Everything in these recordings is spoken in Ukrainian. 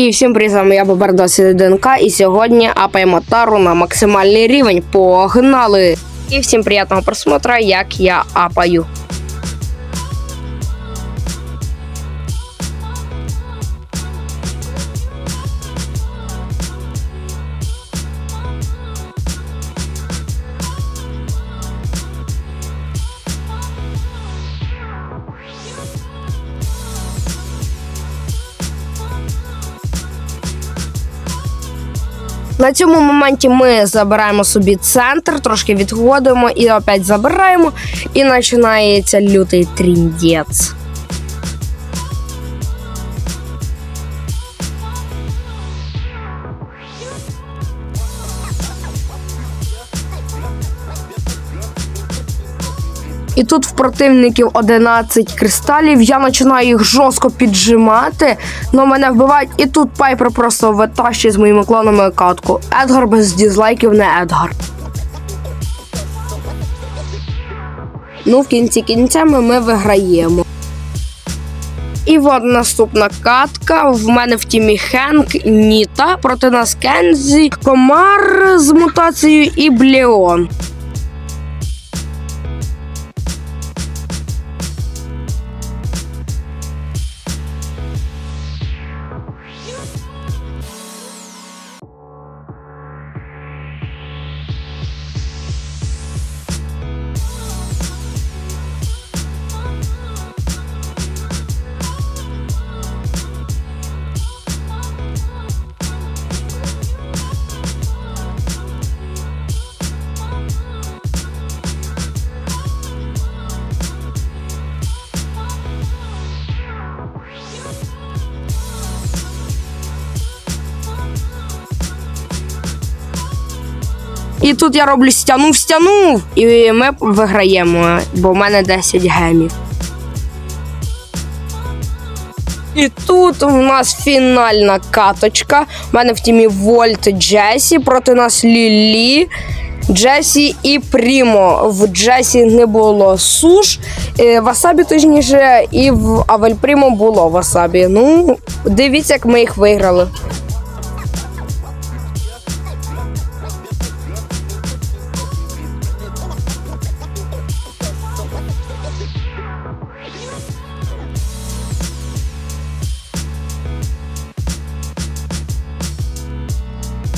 І всім привіт, з вами я Бабардос ДНК, і сьогодні апаємо тару на максимальний рівень. Погнали! І всім приємного просмотра, як я апаю. На цьому моменті ми забираємо собі центр, трошки відходимо і опять забираємо. І починається лютий тріндець. І тут в противників 11 кристалів. Я починаю їх жорстко піджимати, але мене вбивають. І тут Пайпер просто витащує з моїми клонами катку. Едгар без дізлайків не Едгар. Ну, в кінці кінцями ми виграємо. І от наступна катка. В мене в тімі Хенк, Ніта, проти нас Кензі, Комар з мутацією і Блеон. І тут я роблю стянув, стянув. І ми виграємо, бо в мене 10 гемів. І тут у нас фінальна каточка. У мене в тімі Вольт Джесі, проти нас Лілі. Джесі і Прімо. В Джесі не було суш, е, васабі точніше, і в Авель Прімо було васабі. Ну, дивіться, як ми їх виграли.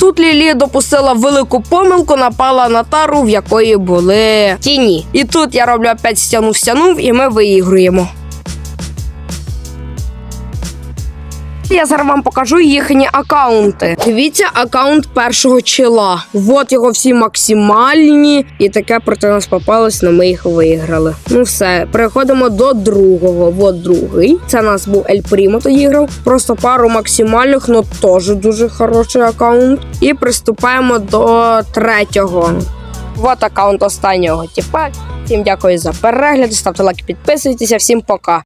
Тут Лілі допустила велику помилку, напала на тару, в якої були тіні. І тут я роблю опять стяну в стяну, і ми виігруємо. Я зараз вам покажу їхні акаунти. Дивіться, акаунт першого чола. Вот його всі максимальні, і таке проти нас попалось, але ми їх виграли. Ну все, переходимо до другого. Вот другий. Це нас був Ель Прімо тоді грав. Просто пару максимальних, ну теж дуже хороший акаунт. І приступаємо до третього. Вот акаунт останнього. Типа, всім дякую за перегляд. Ставте лайк, підписуйтеся. Всім пока.